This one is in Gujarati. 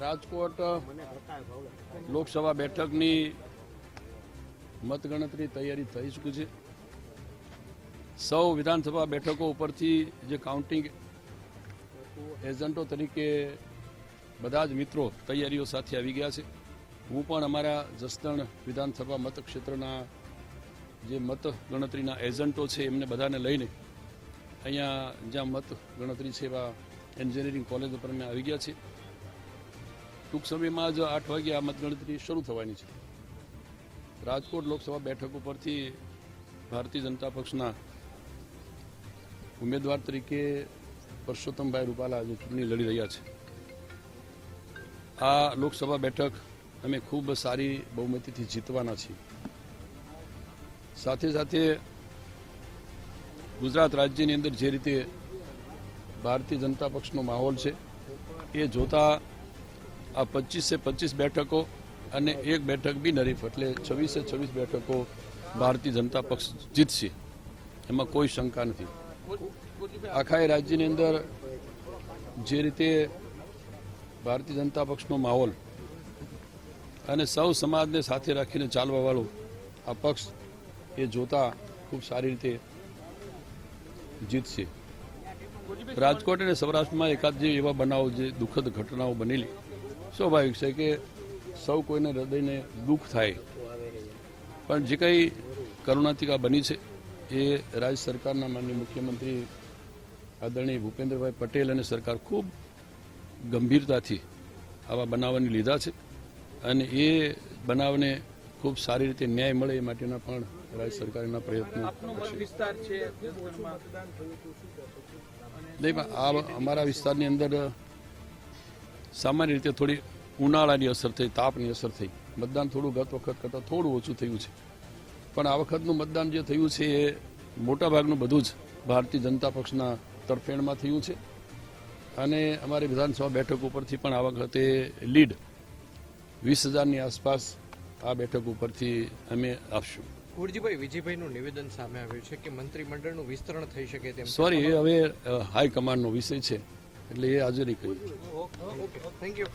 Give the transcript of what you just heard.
રાજકોટ લોકસભા બેઠકની મતગણતરી તૈયારી થઈ ચૂકી છે. સૌ વિધાનસભા બેઠકો ઉપરથી જે કાઉન્ટિંગ એજન્ટો તરીકે બધા જ મિત્રો તૈયારીઓ સાથે આવી ગયા છે. હું પણ અમારા જસદણ વિધાનસભા મતક્ષેત્રના જે મતગણતરીના એજન્ટો છે એમને બધાને લઈને અહીંયા જ્યાં મત ગણતરી છે એવા એન્જિનિયરિંગ કોલેજ ઉપર અમે આવી ગયા છીએ. ટૂંક સમયમાં જ આઠ વાગે આ મતગણતરી શરૂ થવાની છે. રાજકોટ લોકસભા બેઠક ઉપરથી ભારતીય જનતા પક્ષના ઉમેદવાર તરીકે પરસોત્તમભાઈ રૂપાલા આજે ચૂંટણી લડી રહ્યા છે. આ લોકસભા બેઠક અમે ખૂબ સારી બહુમતીથી જીતવાના છીએ. સાથે સાથે ગુજરાત રાજ્યની અંદર જે રીતે ભારતીય જનતા પક્ષનો માહોલ છે, એ જોતા આ પચીસે પચીસ બેઠકો અને એક બેઠક બી નરીફ, એટલે છવ્વીસે છવ્વીસ બેઠકો ભારતીય જનતા પક્ષ જીતશે, એમાં કોઈ શંકા નથી. આખા એ રાજ્યની અંદર જે રીતે ભારતીય જનતા પક્ષનો માહોલ અને સૌ સમાજને સાથે રાખીને ચાલવાવાળો આ પક્ષ એ જોતા ખૂબ સારી રીતે જીતશે રાજકોટ અને સૌરાષ્ટ્રમાં એકાદ જે એવા બનાવો જે દુઃખદ ઘટનાઓ બનેલી, સ્વાભાવિક છે કે સૌ કોઈને હૃદયને દુઃખ થાય. પણ જે કંઈ કરુણાતિકા બની છે, એ રાજ્ય સરકારના માનનીય મુખ્યમંત્રી આદરણીય ભૂપેન્દ્રભાઈ પટેલ અને સરકાર ખૂબ ગંભીરતાથી આવા બનાવને લીધા છે. અને એ બનાવને ખૂબ સારી રીતે ન્યાય મળે એ માટેના પણ રાજ્ય સરકારના પ્રયત્નો આપનો વિસ્તાર છે નહીં પણ આ અમારા વિસ્તારની અંદર સામાન્ય રીતે થોડી ઉનાળાની અસર થઈ તાપની અસર થઈ. મતદાન થોડું ગત વખત કરતાં થોડું ઓછું થયું છે. પણ આ વખતનું મતદાન જે થયું છે એ મોટાભાગનું બધું જ ભારતીય જનતા પક્ષના તરફેણમાં થયું છે. અને અમારી વિધાનસભા બેઠક ઉપરથી પણ આ વખતે લીડ વીસ હજારની આસપાસ આ બેઠક ઉપરથી અમે આપશું. કુરજીભાઈ વિજયભાઈનું નિવેદન સામે આવ્યું છે કે મંત્રીમંડળનું વિસ્તરણ થઈ શકે તેમ. સોરી એ હવે હાઈકમાન્ડનો વિષય છે એટલે એ આજે નહીં કહ્યું થેન્ક યુ